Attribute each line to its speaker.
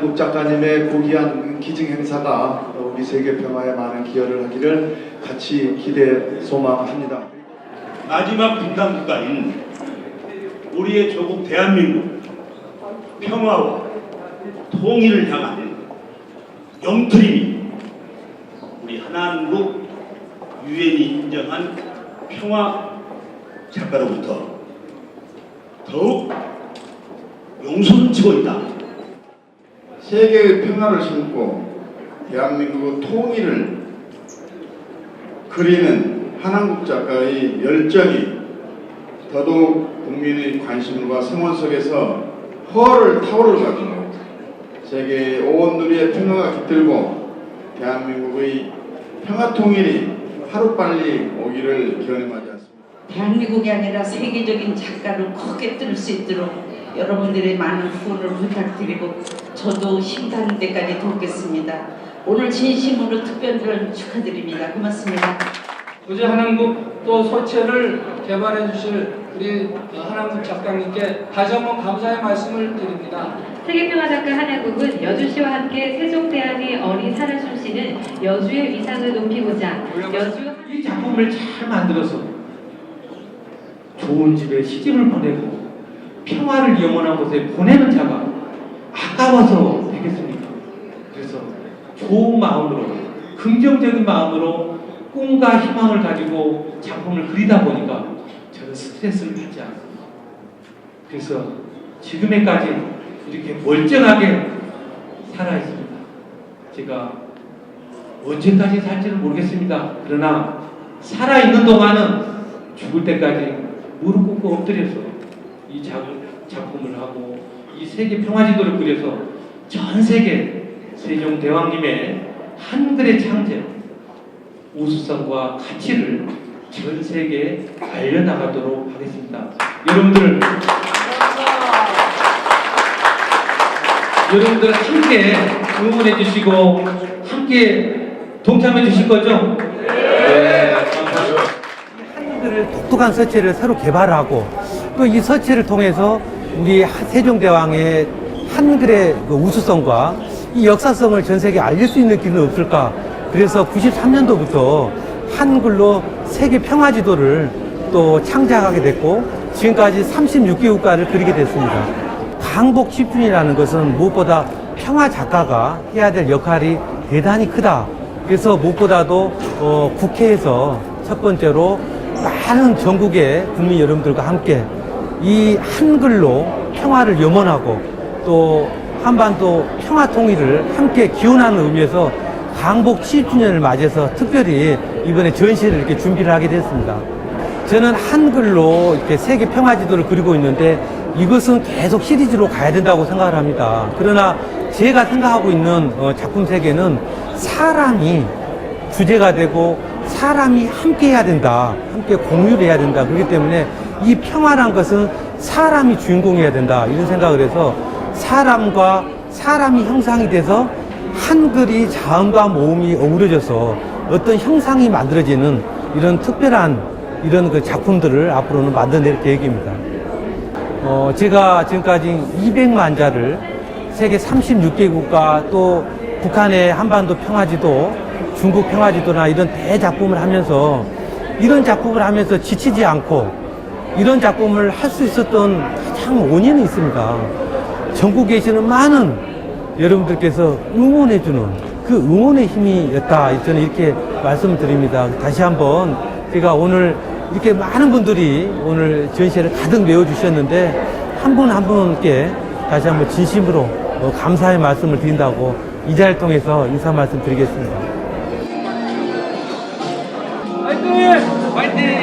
Speaker 1: 이 한한국 작가님의 고귀한 기증 행사가 우리 세계 평화에 많은 기여를 하기를 같이 기대 소망합니다.
Speaker 2: 마지막 분단 국가인 우리의 조국 대한민국 평화와 통일을 향한 영투림이 우리 하나한국 유엔이 인정한 평화 작가로부터 더욱 용서를 치고 있다.
Speaker 3: 세계의 평화를 심고 대한민국의 통일을 그리는 한한국 작가의 열정이 더더욱 국민의 관심과 성원 속에서 허를 타오르가지고 세계의 오온 누리의 평화가 깃들고 대한민국의 평화 통일이 하루빨리 오기를 않습니다.
Speaker 4: 대한민국이 아니라 세계적인 작가를 크게 뜰 수 있도록 여러분들의 많은 후원을 부탁드리고 저도 힘닿는 데까지 돕겠습니다. 오늘 진심으로 특별전 축하드립니다. 고맙습니다.
Speaker 5: 우주 한한국 또 소체를 개발해 주실 우리 한한국 작가님께 다시 한번 감사의 말씀을 드립니다.
Speaker 6: 세계평화 작가 한양국은 여주시와 함께 세종대왕의 어린 살아 숨쉬는 여주의 위상을 높이고자 여주
Speaker 7: 이 작품을 잘 만들어서 좋은 집에 시집을 보내고 평화를 영원한 곳에 보내는 자가 아까워서 되겠습니까? 그래서 좋은 마음으로 긍정적인 마음으로 꿈과 희망을 가지고 작품을 그리다 보니까 저는 스트레스를 받지 않습니다. 그래서 지금에까지 이렇게 멀쩡하게 살아 있습니다. 제가 언제까지 살지는 모르겠습니다. 그러나 살아 있는 동안은 죽을 때까지 무릎 꿇고 엎드려서 이 작, 작품을 하고 이 세계 평화지도를 그려서 전 세계 세종대왕님의 한글의 창제, 우수성과 가치를 전 세계에 알려나가도록 하겠습니다. 여러분들 여러분들 함께 응원해 주시고 함께 동참해 주실 거죠?
Speaker 8: 한글을 독특한 서체를 새로 개발하고 또 이 서체를 통해서 우리 세종대왕의 한글의 그 우수성과 이 역사성을 전 세계에 알릴 수 있는 길은 없을까 그래서 93년도부터 한글로 세계 평화 지도를 또 창작하게 됐고 지금까지 36개 국가를 그리게 됐습니다. 강복 10분이라는 것은 무엇보다 평화 작가가 해야 될 역할이 대단히 크다. 그래서 무엇보다도 어, 국회에서 첫 번째로 많은 전국의 국민 여러분들과 함께 이 한글로 평화를 염원하고 또 한반도 평화 통일을 함께 기원하는 의미에서 강복 70주년을 맞이해서 특별히 이번에 전시를 이렇게 준비를 하게 됐습니다. 저는 한글로 이렇게 세계 평화 지도를 그리고 있는데 이것은 계속 시리즈로 가야 된다고 생각을 합니다. 그러나 제가 생각하고 있는 어, 작품 세계는 사람이 주제가 되고 사람이 함께 해야 된다. 함께 공유를 해야 된다. 그렇기 때문에 이 평화란 것은 사람이 주인공이어야 된다. 이런 생각을 해서 사람과 사람이 형상이 돼서 한글이 자음과 모음이 어우러져서 어떤 형상이 만들어지는 이런 특별한 이런 그 작품들을 앞으로는 만들어낼 계획입니다. 어, 제가 지금까지 200만 자를 세계 36개 국가 또 북한의 한반도 평화지도, 중국 평화지도나 이런 대작품을 하면서 이런 작품을 하면서 지치지 않고 이런 작품을 할 수 있었던 가장 원인이 있습니다. 전국에 계시는 많은 여러분들께서 응원해주는 그 응원의 힘이었다. 저는 이렇게 말씀을 드립니다. 다시 한번 제가 오늘 이렇게 많은 분들이 오늘 전시회를 가득 메워주셨는데 한 분 한 분께 다시 한번 진심으로 어, 감사의 말씀을 드린다고 이 자리를 통해서 인사 말씀 드리겠습니다.
Speaker 6: Поднимите!